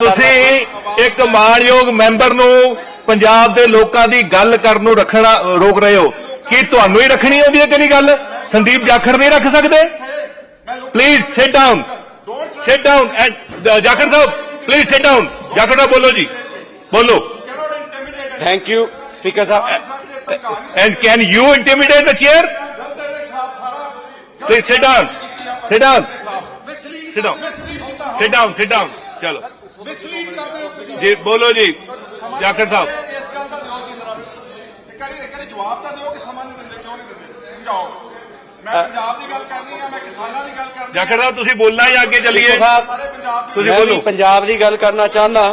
ਤੁਸੀਂ ਇੱਕ ਮਾਣਯੋਗ ਮੈਂਬਰ ਨੂੰ ਪੰਜਾਬ ਦੇ ਲੋਕਾਂ ਦੀ ਗੱਲ ਕਰਨ ਨੂੰ ਰੱਖਣਾ ਰੋਕ ਰਹੇ ਹੋ। ਕੀ ਤੁਹਾਨੂੰ ਹੀ ਰੱਖਣੀ ਹੁੰਦੀ ਹੈ ਤੇਰੀ ਗੱਲ? ਸੰਦੀਪ ਜਾਖੜ ਨਹੀਂ ਰੱਖ ਸਕਦੇ? Please sit down sit down and Jakhar sahib please sit down Jakhar sahib ਬੋਲੋ ਜੀ। ਬੋਲੋ। Thank you speaker sahib. And can you intimidate the chair please sit down sit down sit down sit down sit down ਚਲੋ mislead ਕਰਦੇ ਹੋ ਤੁਸੀਂ। ਜੀ ਬੋਲੋ ਜੀ ਜਾਖੜ ਸਾਹਿਬ। ਇਸ ਗੱਲ ਦਾ ਦਿਓ ਜੀ ਜ਼ਰਾ ਇੱਕ ਵਾਰੀ ਇੱਕ ਵਾਰੀ ਜਵਾਬ ਤਾਂ ਦਿਓ ਕਿ ਸਮਾਂ ਨਹੀਂ ਦਿੰਦੇ ਕਿਉਂ ਨਹੀਂ ਦਿੰਦੇ? ਸਮਝਾਓ। ਮੈਂ ਪੰਜਾਬ ਦੀ ਗੱਲ ਕਰਨੀ ਆ ਮੈਂ ਕਿਸਾਨਾਂ ਦੀ ਗੱਲ ਕਰਨੀ ਜਾਖੜ ਸਾਹਿਬ ਤੁਸੀਂ ਬੋਲਣਾ ਜਾਂ ਅੱਗੇ ਚੱਲੀਏ? ਤੁਸੀਂ ਬੋਲੋ। ਪੰਜਾਬ ਦੀ ਗੱਲ ਕਰਨਾ ਚਾਹੁੰਦਾ।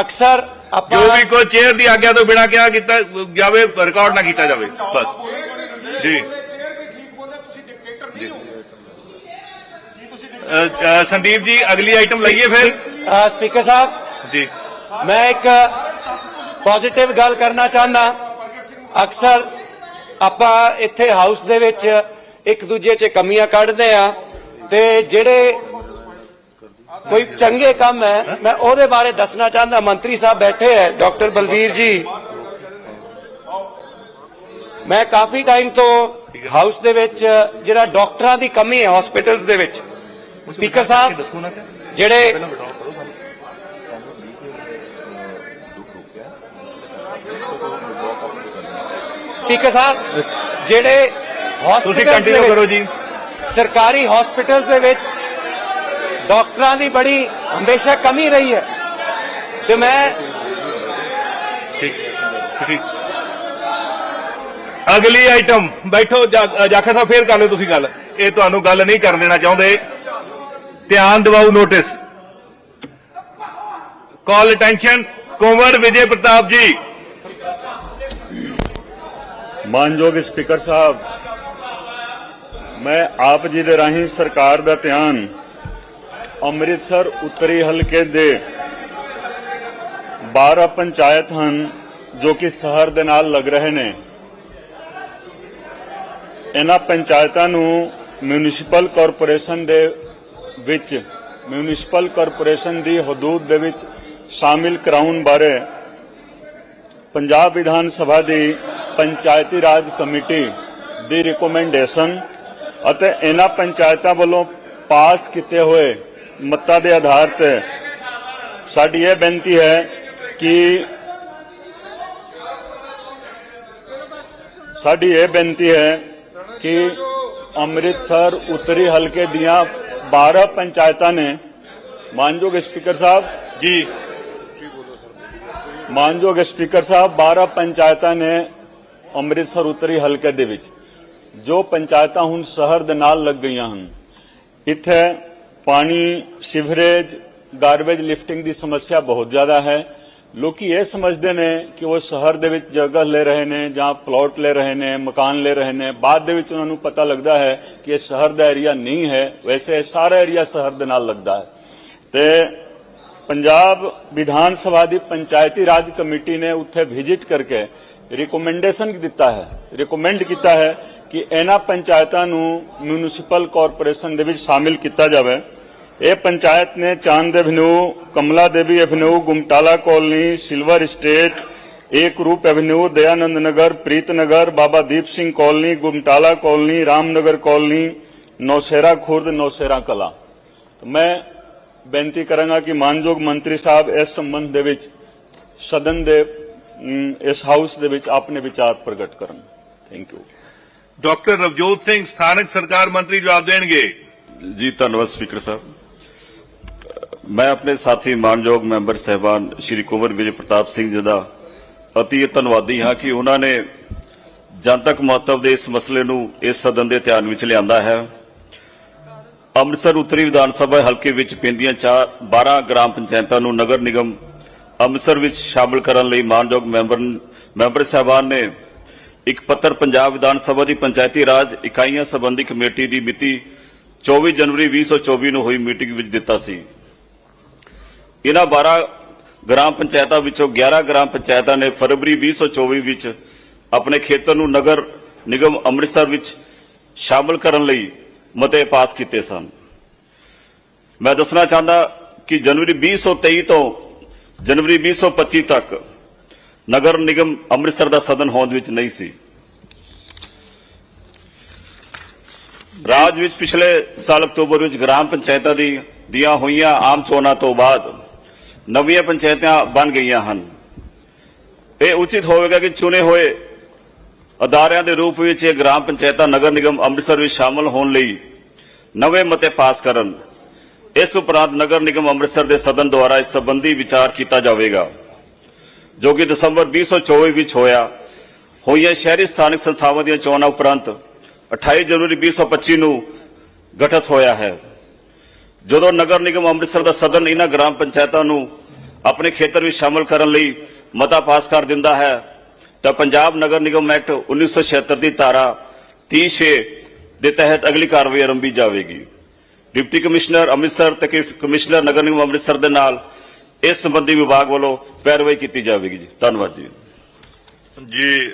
ਅਕਸਰ ਜੋ ਆਪਾਂ ਵੀ ਕੋਈ ਚੇਅਰ ਦੀ ਆਗਿਆ ਤੋਂ ਬਿਨਾਂ ਕਿਹਾ ਕੀਤਾ ਜਾਵੇ ਰਿਕਾਰਡ ਨਾ ਕੀਤਾ ਜਾਵੇ। ਬਸ। ਜੀ। ਚੇਅਰ ਵੀ ਠੀਕ ਬੋਲਦੇ ਤੁਸੀਂ ਡਿਕਟੇਟਰ ਨਹੀਂ ਹੋ। ਕੀ ਤੁਸੀਂ ਅ, ਅ, ਸੰਦੀਪ ਜੀ ਅਗਲੀ ਆਈਟਮ ਲਈਏ ਫਿਰ। ਸਪੀਕਰ ਸਾਹਿਬ ਜੀ। ਮੈਂ ਇੱਕ ਪੋਜ਼ਿਟਿਵ ਗੱਲ ਕਰਨਾ ਚਾਹੁੰਦਾ। ਅਕਸਰ ਆਪਾਂ ਇੱਥੇ ਹਾਊਸ ਦੇ ਵਿੱਚ ਇੱਕ ਦੂਜੇ 'ਚ ਕਮੀਆਂ ਕੱਢਦੇ ਆ ਤੇ ਜਿਹੜੇ ਕੋਈ ਚੰਗੇ ਕੰਮ ਹੈ ਮੈਂ ਉਹਦੇ ਬਾਰੇ ਦੱਸਣਾ ਚਾਹੁੰਦਾ। ਮੰਤਰੀ ਸਾਹਿਬ ਬੈਠੇ ਹੈ ਡਾਕਟਰ ਬਲਬੀਰ ਜੀ। ਮੈਂ ਕਾਫੀ ਟਾਈਮ ਤੋਂ ਹਾਊਸ ਦੇ ਵਿੱਚ ਜਿਹੜਾ ਡਾਕਟਰਾਂ ਦੀ ਕਮੀ ਹੈ ਹਸਪੀਟਲਸ ਦੇ ਵਿੱਚ। ਸਪੀਕਰ ਸਾਹਿਬ ਜਿਹੜੇ ਸਪੀਕਰ ਸਾਹਿਬ ਜਿਹੜੇ ਤੁਸੀਂ ਕੰਟੀਨਿਊ ਕਰੋ ਜੀ। ਸਰਕਾਰੀ ਹਸਪੀਟਲਸ ਦੇ ਵਿੱਚ ਡਾਕਟਰਾਂ ਦੀ ਬੜੀ ਹਮੇਸ਼ਾ ਕਮੀ ਰਹੀ ਹੈ। ਤੇ ਮੈਂ ਠੀਕ ਠੀਕ। ਅਗਲੀ ਆਈਟਮ ਬੈਠੋ ਜਾ- ਜਾਖੜ ਸਾਹਿਬ ਫੇਰ ਕਰ ਲਓ ਤੁਸੀਂ ਗੱਲ। ਇਹ ਤੁਹਾਨੂੰ ਗੱਲ ਨਹੀਂ ਕਰਨ ਦੇਣਾ ਚਾਹੁੰਦੇ। ਧਿਆਨ ਦਿਵਾਓ notice call attention Kunwar Vijay Pratap ji. ਮਾਨਯੋਗ ਸਪੀਕਰ ਸਾਹਿਬ, ਮੈਂ ਆਪ ਜੀ ਦੇ ਰਾਹੀਂ ਸਰਕਾਰ ਦਾ ਧਿਆਨ ਅੰਮ੍ਰਿਤਸਰ ਉੱਤਰੀ ਹਲਕੇ ਦੇ 12 ਪੰਚਾਇਤ ਹਨ, ਜੋ ਕਿ ਸ਼ਹਿਰ ਦੇ ਨਾਲ ਲੱਗ ਰਹੇ ਨੇ। ਇਹਨਾਂ ਪੰਚਾਇਤਾਂ ਨੂੰ ਮਿਊਨਿਸਪਲ ਕਾਰਪੋਰੇਸ਼ਨ ਦੇ ਵਿੱਚ, ਮਿਊਨਿਸਪਲ ਕਾਰਪੋਰੇਸ਼ਨ ਦੀ ਹਦੂਦ ਦੇ ਵਿੱਚ ਸ਼ਾਮਿਲ ਕਰਾਉਣ ਬਾਰੇ ਪੰਜਾਬ ਵਿਧਾਨ ਸਭਾ ਦੀ ਪੰਚਾਇਤੀ ਰਾਜ ਕਮੇਟੀ ਦੀ ਰਿਕਮੈਂਡੇਸ਼ਨ ਅਤੇ ਇਹਨਾਂ ਪੰਚਾਇਤਾਂ ਵੱਲੋਂ ਪਾਸ ਕੀਤੇ ਹੋਏ ਮੱਤਾਂ ਦੇ ਆਧਾਰ ਤੇ ਸਾਡੀ ਇਹ ਬੇਨਤੀ ਹੈ ਕਿ ਸਾਡੀ ਇਹ ਬੇਨਤੀ ਹੈ ਕਿ ਅੰਮ੍ਰਿਤਸਰ ਉੱਤਰੀ ਹਲਕੇ ਦੀਆਂ 12 ਪੰਚਾਇਤਾਂ ਨੇ ਮਾਨਯੋਗ ਸਪੀਕਰ ਸਾਹਿਬ ਜੀ। ਮਾਨਯੋਗ ਸਪੀਕਰ ਸਾਹਿਬ 12 ਪੰਚਾਇਤਾਂ ਨੇ ਅੰਮ੍ਰਿਤਸਰ ਉਤਰੀ ਹਲਕੇ ਦੇ ਵਿੱਚ, ਜੋ ਪੰਚਾਇਤਾਂ ਹੁਣ ਸ਼ਹਿਰ ਦੇ ਨਾਲ ਲੱਗ ਗਈਆਂ ਹਨ, ਇੱਥੇ ਪਾਣੀ, ਸੀਵਰੇਜ ਗਾਰਬੇਜ ਲਿਫਟਿੰਗ ਦੀ ਸਮੱਸਿਆ ਬਹੁਤ ਜ਼ਿਆਦਾ ਹੈ। ਲੋਕੀ ਇਹ ਸਮਝਦੇ ਨੇ ਕਿ ਉਹ ਸ਼ਹਿਰ ਦੇ ਵਿੱਚ ਜਗ੍ਹਾ ਲੈ ਰਹੇ ਨੇ ਜਾਂ ਪਲਾਟ ਲੈ ਰਹੇ ਨੇ, ਮਕਾਨ ਲੈ ਰਹੇ ਨੇ, ਬਾਅਦ ਦੇ ਵਿੱਚ ਉਹਨਾਂ ਨੂੰ ਪਤਾ ਲੱਗਦਾ ਹੈ ਕਿ ਇਹ ਸ਼ਹਿਰ ਦਾ ਏਰੀਆ ਨਹੀਂ ਹੈ, ਵੈਸੇ ਇਹ ਸਾਰਾ ਏਰੀਆ ਸ਼ਹਿਰ ਦੇ ਨਾਲ ਲੱਗਦਾ ਹੈ। ਤੇ ਪੰਜਾਬ ਵਿਧਾਨ ਸਭਾ ਦੀ ਪੰਚਾਇਤੀ ਰਾਜ ਕਮੇਟੀ ਨੇ ਉੱਥੇ ਵਿਜ਼ਿਟ ਕਰਕੇ ਰਿਕਮੈਂਡੇਸ਼ਨ ਦਿੱਤਾ ਹੈ। ਰਿਕਮੈਂਡ ਕੀਤਾ ਹੈ ਕਿ ਇਹਨਾਂ ਪੰਚਾਇਤਾਂ ਨੂੰ ਮਿਊਨਿਸਪਲ ਕਾਰਪੋਰੇਸ਼ਨ ਦੇ ਵਿੱਚ ਸ਼ਾਮਿਲ ਕੀਤਾ ਜਾਵੇ। ਇਹ ਪੰਚਾਇਤ ਨੇ Chand avenue, Kamla Devi avenue, Gumtala colony, silver estate Ek Roop avenue, Dayanand Nagar, Preet Nagar, Baba Deep Singh colony, Gumtala colony, Ramnagar colony, Naushera Khurd, Naushera Kala. ਮੈਂ ਬੇਨਤੀ ਕਰਾਂਗਾ ਕਿ ਮਾਨਯੋਗ ਮੰਤਰੀ ਸਾਹਿਬ ਇਸ ਸੰਬੰਧ ਦੇ ਵਿੱਚ ਸਦਨ ਦੇ ਇਸ ਹਾਊਸ ਦੇ ਵਿੱਚ ਆਪਣੇ ਵਿਚਾਰ ਪ੍ਰਗਟ ਕਰਨ। Thank you doctor Ravjot Singh ਸਥਾਨਕ ਸਰਕਾਰ ਮੰਤਰੀ ਜਵਾਬ ਦੇਣਗੇ। ਜੀ ਧੰਨਵਾਦ ਸਪੀਕਰ ਸਾਹਿਬ। ਮੈਂ ਆਪਣੇ ਸਾਥੀ ਮਾਨਯੋਗ ਮੈਂਬਰ ਸਹਿਬਾਨ ਸ਼੍ਰੀ ਕੁੰਵਰ ਵਿਜੇ ਪ੍ਰਤਾਪ ਸਿੰਘ ਜੀ ਦਾ ਅਤੀ ਧੰਨਵਾਦੀ ਹਾਂ ਕਿ ਉਹਨਾਂ ਨੇ ਜਨਤਕ ਮਹੱਤਵ ਦੇ ਇਸ ਮਸਲੇ ਨੂੰ ਇਸ ਸਦਨ ਦੇ ਧਿਆਨ ਵਿੱਚ ਲਿਆਂਦਾ ਹੈ। ਅੰਮ੍ਰਿਤਸਰ ਉੱਤਰੀ ਵਿਧਾਨ ਸਭਾ ਹਲਕੇ ਵਿੱਚ ਪੈਂਦੀਆਂ 12 ਗ੍ਰਾਮ ਪੰਚਾਇਤਾਂ ਨੂੰ ਨਗਰ ਨਿਗਮ ਅੰਮ੍ਰਿਤਸਰ ਵਿੱਚ ਸ਼ਾਮਲ ਕਰਨ ਲਈ ਮਾਨਯੋਗ ਮੈਂਬਰ ਮੈਂਬਰ ਸਹਿਬਾਨ ਨੇ ਇੱਕ ਪੱਤਰ ਪੰਜਾਬ ਵਿਧਾਨ ਸਭਾ ਦੀ ਪੰਚਾਇਤੀ ਰਾਜ ਇਕਾਈਆਂ ਸੰਬੰਧੀ ਕਮੇਟੀ ਦੀ ਮਿਤੀ 24 ਜਨਵਰੀ 2024 ਨੂੰ ਹੋਈ ਮੀਟਿੰਗ ਵਿੱਚ ਦਿੱਤਾ ਸੀ। ਇਹਨਾਂ 12 ਗ੍ਰਾਮ ਪੰਚਾਇਤਾਂ ਵਿੱਚੋਂ 11 ਗ੍ਰਾਮ ਪੰਚਾਇਤਾਂ ਨੇ ਫਰਵਰੀ 2024 ਵਿੱਚ ਆਪਣੇ ਖੇਤਰ ਨੂੰ ਨਗਰ ਨਿਗਮ ਅੰਮ੍ਰਿਤਸਰ ਵਿੱਚ ਸ਼ਾਮਲ ਕਰਨ ਲਈ ਮਤੇ ਪਾਸ ਕੀਤੇ ਸਨ। ਮੈਂ ਦੱਸਣਾ ਚਾਹੁੰਦਾ ਕਿ ਜਨਵਰੀ 2023 ਤੋਂ ਜਨਵਰੀ 2025 ਤੱਕ ਨਗਰ ਨਿਗਮ ਅੰਮ੍ਰਿਤਸਰ ਦਾ ਸਦਨ ਹੋਂਦ ਵਿੱਚ ਨਹੀਂ ਸੀ। ਰਾਜ ਵਿੱਚ ਪਿਛਲੇ ਸਾਲ ਅਕਤੂਬਰ ਵਿੱਚ ਗ੍ਰਾਮ ਪੰਚਾਇਤਾਂ ਦੀ ਦੀਆਂ ਹੋਈਆਂ ਆਮ ਚੋਣਾਂ ਤੋਂ ਬਾਅਦ ਨਵੀਆਂ ਪੰਚਾਇਤਾਂ ਬਣ ਗਈਆਂ ਹਨ। ਇਹ ਉਚਿਤ ਹੋਵੇਗਾ ਕਿ ਚੁਣੇ ਹੋਏ ਅਦਾਰਿਆਂ ਦੇ ਰੂਪ ਵਿੱਚ ਇਹ ਗ੍ਰਾਮ ਪੰਚਾਇਤਾਂ ਨਗਰ ਨਿਗਮ ਅੰਮ੍ਰਿਤਸਰ ਵਿੱਚ ਸ਼ਾਮਲ ਹੋਣ ਲਈ ਨਵੇਂ ਮਤੇ ਪਾਸ ਕਰਨ। ਇਸ ਉਪਰੰਤ ਨਗਰ ਨਿਗਮ ਅੰਮ੍ਰਿਤਸਰ ਦੇ ਸਦਨ ਦੁਆਰਾ ਇਸ ਸੰਬੰਧੀ ਵਿਚਾਰ ਕੀਤਾ ਜਾਵੇਗਾ। ਜੋ ਕਿ ਦਸੰਬਰ 2024 ਵਿੱਚ ਹੋਇਆ। ਹੋਈਆਂ ਸ਼ਹਿਰੀ ਸਥਾਨਕ ਸੰਸਥਾਵਾਂ ਦੀਆਂ ਚੋਣਾਂ ਉਪਰੰਤ 28 ਜਨਵਰੀ 2025 ਨੂੰ ਗਠਿਤ ਹੋਇਆ ਹੈ। ਜਦੋਂ ਨਗਰ ਨਿਗਮ ਅੰਮ੍ਰਿਤਸਰ ਦਾ ਸਦਨ ਇਹਨਾਂ ਗ੍ਰਾਮ ਪੰਚਾਇਤਾਂ ਨੂੰ ਆਪਣੇ ਖੇਤਰ ਵਿੱਚ ਸ਼ਾਮਲ ਕਰਨ ਲਈ ਮਤਾ ਪਾਸ ਕਰ ਦਿੰਦਾ ਹੈ ਤਾਂ ਪੰਜਾਬ ਨਗਰ ਨਿਗਮ ਐਕਟ 1976 ਦੀ ਧਾਰਾ 36 ਦੇ ਤਹਿਤ ਅਗਲੀ ਕਾਰਵਾਈ ਆਰੰਭੀ ਜਾਵੇਗੀ। ਡਿਪਟੀ ਕਮਿਸ਼ਨਰ ਅੰਮ੍ਰਿਤਸਰ ਤੇ ਕਮਿਸ਼ਨਰ ਨਗਰ ਨਿਗਮ ਅੰਮ੍ਰਿਤਸਰ ਦੇ ਨਾਲ ਇਸ ਸੰਬੰਧੀ ਵਿਭਾਗ ਵੱਲੋਂ ਪੈਰਵਾਈ ਕੀਤੀ ਜਾਵੇਗੀ ਜੀ। ਧੰਨਵਾਦ ਜੀ। ਜੀ